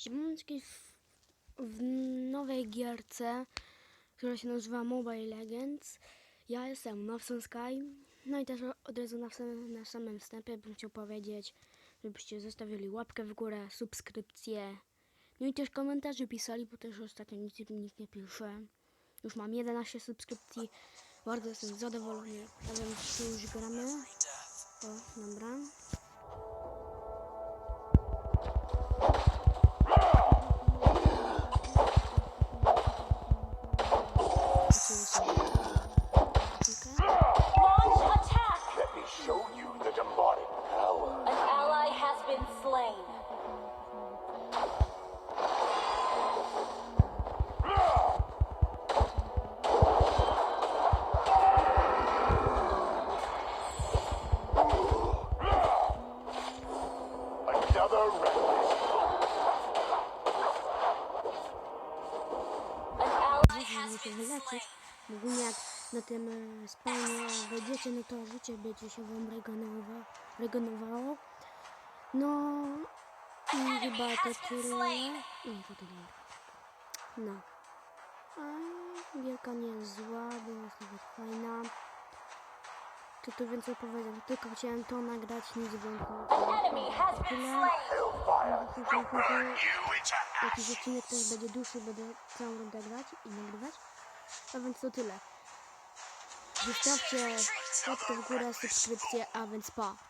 Siemaneczki w, w nowej gierce, która się nazywa Mobile Legends. Ja jestem Nowson Sky. No i też od razu na, na samym wstępie bym chciał powiedzieć, żebyście zostawili łapkę w górę, subskrypcję. No i też komentarze pisali, bo też ostatnio nic, nikt nie pisze. Już mam 11 subskrypcji. Bardzo jestem zadowolony. A więc tu już gramy. Been wyleczyć. jak na tym e, spawnie wejdziecie, no to życie będzie się wam regenerowa- regenerowało. No i chyba to tyle. To. No. A gierka nie jest zła, była nawet fajna. Co tu więcej powiedzieć? Tylko chciałem to nagrać, nic więcej. Tyle. Jakiś odcinek też będzie dłuższy, będę całą rundę grać i nagrywać. A więc to tyle. Zostawcie łapkę w górę, subskrypcję, a więc pa.